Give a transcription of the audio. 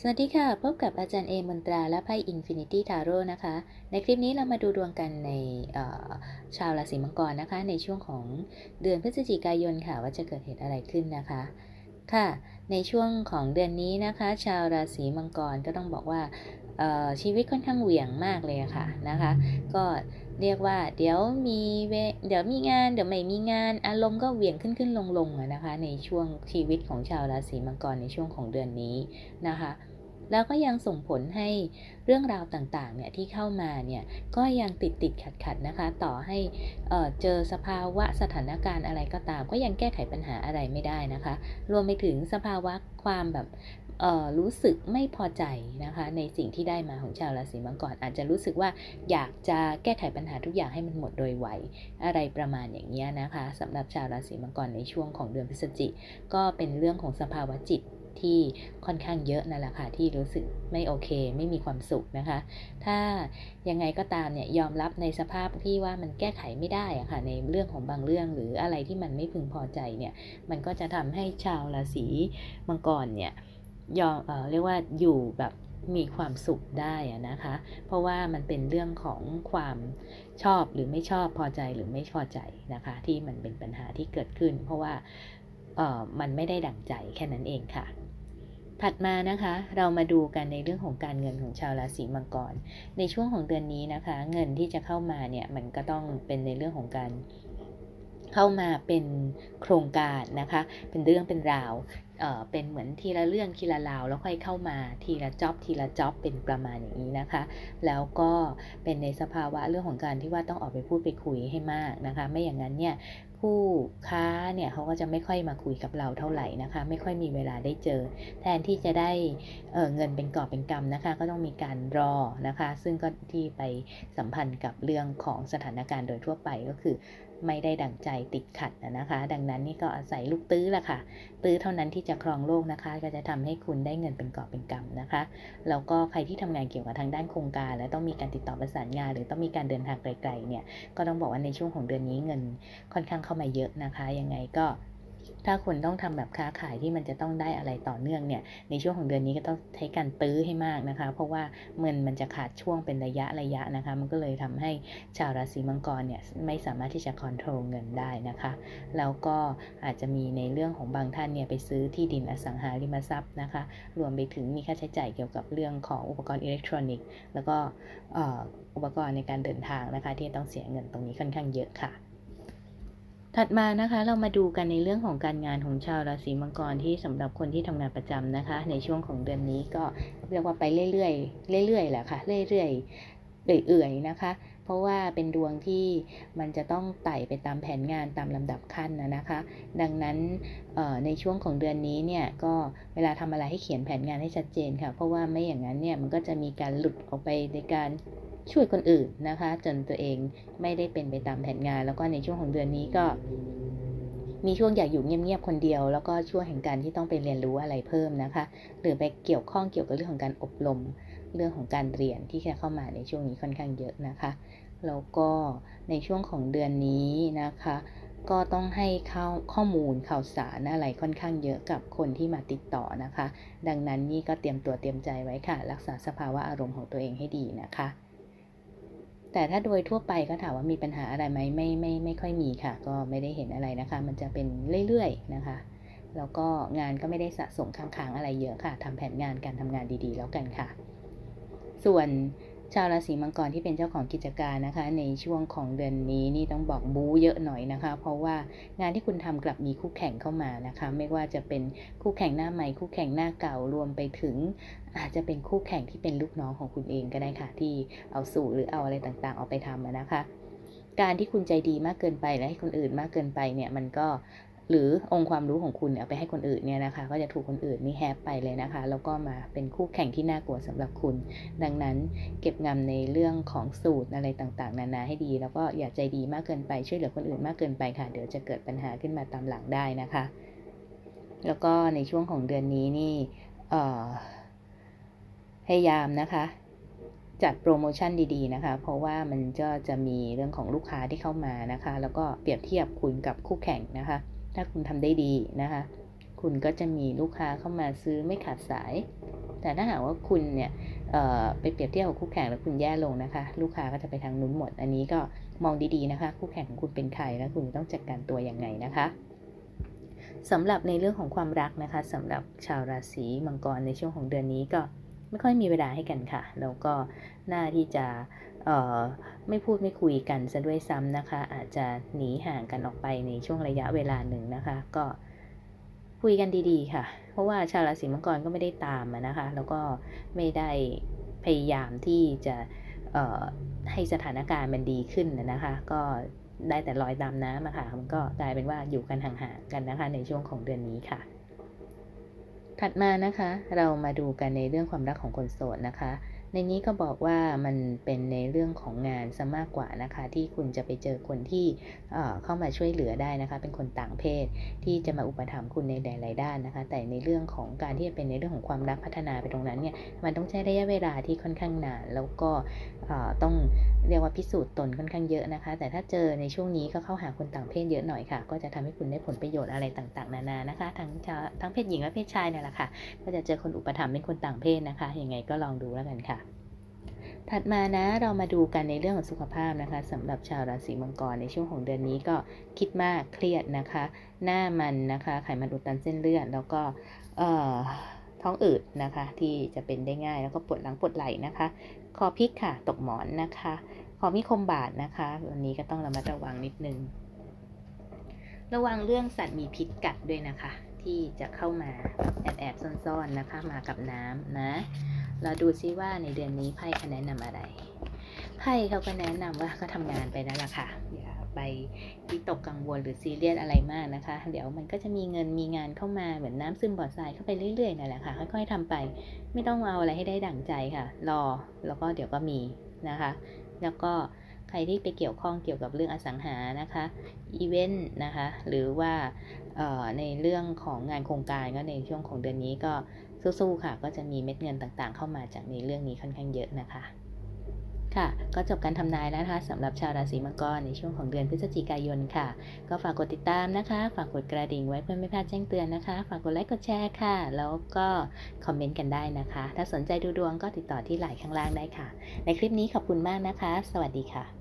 สวัสดีค่ะ พบกับอาจารย์เอมนตราและไพ่อินฟินิตี้ทาโร่นะคะ ในคลิปนี้เรามาดูดวงกันในชาวราศีมังกรนะคะ ในช่วงของเดือนพฤศจิกายนค่ะ ว่าจะเกิดเหตุอะไรขึ้นนะคะ ค่ะ ในช่วงของเดือนนี้นะคะ ชาวราศีมังกรก็ต้องบอกว่าชีวิตค่อนข้างเหวี่ยงมากเลยค่ะนะคะ ก็ เรียกว่า เดี๋ยวมีเดี๋ยวมีงาน เดี๋ยวไม่มีงาน อารมณ์ก็เหวี่ยงขึ้นขึ้นลงลงนะคะ ในช่วงชีวิตของชาวราศีมังกรในช่วงของเดือนนี้นะคะ แล้วก็ยังส่งผลให้เรื่องราวต่างๆเนี่ยที่เข้ามาเนี่ยก็ยังติดติดขัดขัดนะคะ ต่อให้เจอสภาวะสถานการณ์อะไรก็ตาม ก็ยังแก้ไขปัญหาอะไรไม่ได้นะคะ รวมไปถึงสภาวะความแบบรู้สึกไม่พอใจนะคะ ในสิ่งที่ได้มาของชาวราศีมังกรอาจจะรู้สึกว่าอยากจะแก้ไขปัญหาทุกอย่างให้มันหมดโดยไวอะไรประมาณอย่างนี้นะคะสำหรับชาวราศีมังกรในช่วงของเดือนพฤศจิกก็เป็นเรื่องของสภาวะจิต ที่ค่อนข้างเยอะนั่นแหละค่ะที่รู้สึกไม่โอเค ไม่มีความสุขนะคะ ถ้ายังไงก็ตามเนี่ยยอมรับในสภาพที่ว่ามันแก้ไขไม่ได้อะค่ะในเรื่องของบางเรื่องหรืออะไรที่มันไม่พึงพอใจเนี่ยมันก็จะทำให้ชาวราศีมังกรเนี่ยยอมเออเรียกว่าอยู่แบบมีความสุขได้นะคะ เพราะว่ามันเป็นเรื่องของความชอบหรือไม่ชอบพอใจหรือไม่พอใจนะคะ ที่มันเป็นปัญหาที่เกิดขึ้น เพราะว่าเออมันไม่ได้ดั่งใจแค่นั้นเองค่ะ ถัดมานะคะเรามาดูกันในเรื่องของการเงินของชาวราศีมังกร ในช่วงของเดือนนี้นะคะ เงินที่จะเข้ามาเนี่ยมันก็ต้องเป็นในเรื่องของการเข้ามาเป็นโครงการนะคะ เป็นเรื่องเป็นราวเอ่อเป็นเหมือนทีละเรื่องทีละราวแล้วค่อยเข้ามาทีละจ็อบทีละจ็อบเป็นประมาณอย่างนี้นะคะ แล้วก็เป็นในสภาวะเรื่องของการที่ว่าต้องออกไปพูดไปคุยให้มากนะคะ ไม่อย่างนั้นเนี่ย ผู้ค้าเนี่ยเขาก็จะไม่ค่อยมาคุยกับเราเท่าไหร่นะคะ ไม่ค่อยมีเวลาได้เจอ แทนที่จะได้เเงินเป็นกอบเป็นกำนะคะ ก็ต้องมีการรอนะคะ ซึ่งก็ที่ไปสัมพันธ์กับเรื่องของสถานการณ์โดยทั่วไปก็คือ ไม่ได้ดั่งใจติดขัดนะคะ ดังนั้นนี่ก็อาศัยลูกตื้อละค่ะ ตื้อเท่านั้นที่จะครองโลกนะคะ ก็จะทำให้คุณได้เงินเป็นกอบเป็นกำนะคะ แล้วก็ใครที่ทำงานเกี่ยวกับทางด้านโครงการ และต้องมีการติดต่อประสานงาน หรือต้องมีการเดินทางไกลๆเนี่ย ก็ต้องบอกว่าในช่วงของเดือนนี้เงินค่อนข้างเข้ามาเยอะนะคะ ยังไงก็ ถ้าคุณต้องทำแบบค้าขายที่มันจะต้องได้อะไรต่อเนื่องเนี่ย ในช่วงของเดือนนี้ก็ต้องใช้การตื้อให้มากนะคะ เพราะว่าเงินมันจะขาดช่วงเป็นระยะระยะนะคะ มันก็เลยทำให้ชาวราศีมังกรเนี่ยไม่สามารถที่จะควบคุมเงินได้นะคะ แล้วก็อาจจะมีในเรื่องของบางท่านเนี่ยไปซื้อที่ดินอสังหาริมทรัพย์นะคะ รวมไปถึงมีค่าใช้จ่ายเกี่ยวกับเรื่องของอุปกรณ์อิเล็กทรอนิกส์แล้วก็อุปกรณ์ในการเดินทางนะคะ ที่ต้องเสียเงินตรงนี้ค่อนข้างเยอะค่ะ ถัดมานะคะเรามาดูกันในเรื่องของการงานของชาวราศีมังกรที่สำหรับคนที่ทำงานประจำนะคะ ในช่วงของเดือนนี้ก็เรียกว่าไปเรื่อยๆเรื่อยๆแหละค่ะเรื่อยๆเอื่อยๆนะคะ เพราะว่าเป็นดวงที่มันจะต้องไต่ไปตามแผนงานตามลำดับขั้นนะนะคะ ดังนั้นในช่วงของเดือนนี้เนี่ยก็เวลาทำอะไรให้เขียนแผนงานให้ชัดเจนค่ะ เพราะว่าไม่อย่างนั้นเนี่ยมันก็จะมีการหลุดออกไปในการ ช่วยคนอื่นนะคะ จนตัวเองไม่ได้เป็นไปตามแผนงาน แล้วก็ในช่วงของเดือนนี้ก็ มีช่วงอยากอยู่เงียบๆคนเดียว แล้วก็ช่วงแห่งการที่ต้องไปเรียนรู้อะไรเพิ่มนะคะ หรือไปเกี่ยวข้องเกี่ยวกับเรื่องของการอบรมเรื่องของการเรียนที่จะเข้ามาในช่วงนี้ค่อนข้างเยอะนะคะแล้วก็ในช่วงของเดือนนี้นะคะ ก็ต้องให้ข้าข้อมูลข่าวสารอะไรค่อนข้างเยอะกับคนที่มาติดต่อนะคะ ดังนั้นนี่ก็เตรียมตัวเตรียมใจไว้ค่ะ รักษาสภาวะอารมณ์ของตัวเองให้ดีนะคะ แต่ถ้าโดยทั่วไปก็ถามว่ามีปัญหาอะไรไหมไม่ไม่ไม่ค่อยมีค่ะ ก็ไม่ได้เห็นอะไรนะคะ มันจะเป็นเรื่อยๆนะคะ แล้วก็งานก็ไม่ได้สะสมค้างๆอะไรเยอะค่ะทำแผนงานการทำงานดีๆ แล้วกันค่ะ ส่วน ชาวราศีมังกรที่เป็นเจ้าของกิจการนะคะ ในช่วงของเดือนนี้นี่ต้องบอกบู๊เยอะหน่อยนะคะ เพราะว่างานที่คุณทำกลับมีคู่แข่งเข้ามานะคะ ไม่ว่าจะเป็นคู่แข่งหน้าใหม่คู่แข่งหน้าเก่ารวมไปถึง อาจจะเป็นคู่แข่งที่เป็นลูกน้องของคุณเองก็ได้ค่ะ ที่เอาสูตรหรือเอาอะไรต่างๆ เอาไปทำนะคะ การที่คุณใจดีมากเกินไปและให้คนอื่นมากเกินไปเนี่ยมันก็ หรือองค์ความรู้ของคุณเอาไปให้คนอื่นเนี่ยนะคะ ก็จะถูกคนอื่นนี่แฮปไปเลยนะคะ แล้วก็มาเป็นคู่แข่งที่น่ากลัวสำหรับคุณ ดังนั้นเก็บงำในเรื่องของสูตรอะไรต่างๆ นานาให้ดี แล้วก็อย่าใจดีมากเกินไปช่วยเหลือคนอื่นมากเกินไปค่ะ เดี๋ยวจะเกิดปัญหาขึ้นมาตามหลังได้นะคะ แล้วก็ในช่วงของเดือนนี้นี่พยายามนะคะจัดโปรโมชั่นดีๆนะคะ เพราะว่ามันก็จะมีเรื่องของลูกค้าที่เข้ามานะคะ แล้วก็เปรียบเทียบคุณกับคู่แข่งนะคะ ถ้าคุณทำได้ดีนะคะ คุณก็จะมีลูกค้าเข้ามาซื้อไม่ขาดสาย แต่ถ้าหากว่าคุณเนี่ยไปเปรียบเทียบกับคู่แข่งแล้วคุณแย่ลงนะคะ ลูกค้าก็จะไปทางนู้นหมด อันนี้ก็มองดีๆนะคะ คู่แข่งของคุณเป็นใครแล้วคุณต้องจัดการตัวยังไงนะคะสำหรับในเรื่องของความรักนะคะสำหรับชาวราศีมังกรในช่วงของเดือนนี้ก็ไม่ค่อยมีเวลาให้กันค่ะ แล้วก็หน้าที่จะ ไม่พูดไม่คุยกันซะด้วยซ้ำนะคะ อาจจะหนีห่างกันออกไปในช่วงระยะเวลาหนึ่งนะคะ ก็คุยกันดีๆ ค่ะ เพราะว่าชาวราศีมังกรก็ไม่ได้ตามนะคะ แล้วก็ไม่ได้พยายามที่จะให้สถานการณ์มันดีขึ้นนะนะคะ ก็ได้แต่ลอยตามน้ำอะค่ะมันก็กลายเป็นว่าอยู่กันห่างๆกันนะคะ ในช่วงของเดือนนี้ค่ะ ถัดมานะคะ เรามาดูกันในเรื่องความรักของคนโสดนะคะ ในนี้ก็บอกว่ามันเป็นในเรื่องของงานซะมากกว่านะคะ ที่คุณจะไปเจอคนที่เข้ามาช่วยเหลือได้นะคะ เป็นคนต่างเพศที่จะมาอุปถัมภ์คุณในหลายๆด้านนะคะ แต่ในเรื่องของการที่จะเป็นในเรื่องของความรักพัฒนาไปตรงนั้นเนี่ยมันต้องใช้ระยะเวลาที่ค่อนข้างนานแล้วก็ต้องเรียกว่าพิสูจน์ตนค่อนข้างเยอะนะคะ แต่ถ้าเจอในช่วงนี้ก็เข้าหาคนต่างเพศเยอะหน่อยค่ะ ก็จะทำให้คุณได้ผลประโยชน์อะไรต่างๆ นานานะคะ ทั้งทั้งเพศหญิงและเพศชายเนี่ยแหละค่ะ ก็จะเจอคนอุปถัมภ์เป็นคนต่างเพศนะคะยังไงก็ลองดูแล้วกันค่ะ ถัดมานะเรามาดูกันในเรื่องของสุขภาพนะคะสำหรับชาวราศีมังกรในช่วงของเดือนนี้ก็คิดมากเครียดนะคะ หน้ามันนะคะ ไขมันอุดตันเส้นเลือดแล้วก็ท้องอืดนะคะ ที่จะเป็นได้ง่ายแล้วก็ปวดหลังปวดไหล่นะคะ คอพิกค่ะ ตกหมอนนะคะคอมีคมบาดนะคะ วันนี้ก็ต้องระมัดระวังนิดนึง ระวังเรื่องสัตว์มีพิษกัดด้วยนะคะ ที่จะเข้ามาแอบแอบๆซ่อนๆนะคะ มากับน้ำนะ เราดูซิว่าในเดือนนี้ไพ่เขาแนะนำอะไร ไพ่เขาก็แนะนำว่าก็ทำงานไปนั่นแหละค่ะอย่าไปวิตกกังวลหรือซีเรียสอะไรมากนะคะ เดี๋ยวมันก็จะมีเงินมีงานเข้ามาเหมือนน้ำซึมบ่อทรายเข้าไปเรื่อยๆนั่นแหละค่ะ ค่อยๆทำไป ไม่ต้องเอาอะไรให้ได้ดั่งใจค่ะ รอแล้วก็เดี๋ยวก็มีนะคะ แล้วก็ใครที่ไปเกี่ยวข้องเกี่ยวกับเรื่องอสังหานะคะอีเวนต์นะคะ หรือว่าในเรื่องของงานโครงการก็ในช่วงของเดือนนี้ก็ สู้ๆค่ะ ก็จะมีเม็ดเงินต่างๆ เข้ามาจากในเรื่องนี้ค่อนข้างเยอะนะคะค่ะก็จบการทำนายแล้วนะคะสำหรับชาวราศีมังกรในช่วงของเดือนพฤศจิกายนค่ะ ก็ฝากกดติดตามนะคะ ฝากกดกระดิ่งไว้เพื่อไม่พลาดแจ้งเตือนนะคะ ฝากกดไลค์กดแชร์ค่ะ แล้วก็คอมเมนต์กันได้นะคะ ถ้าสนใจดูดวงก็ติดต่อที่ไลน์ข้างล่างได้ค่ะ ในคลิปนี้ขอบคุณมากนะคะ สวัสดีค่ะ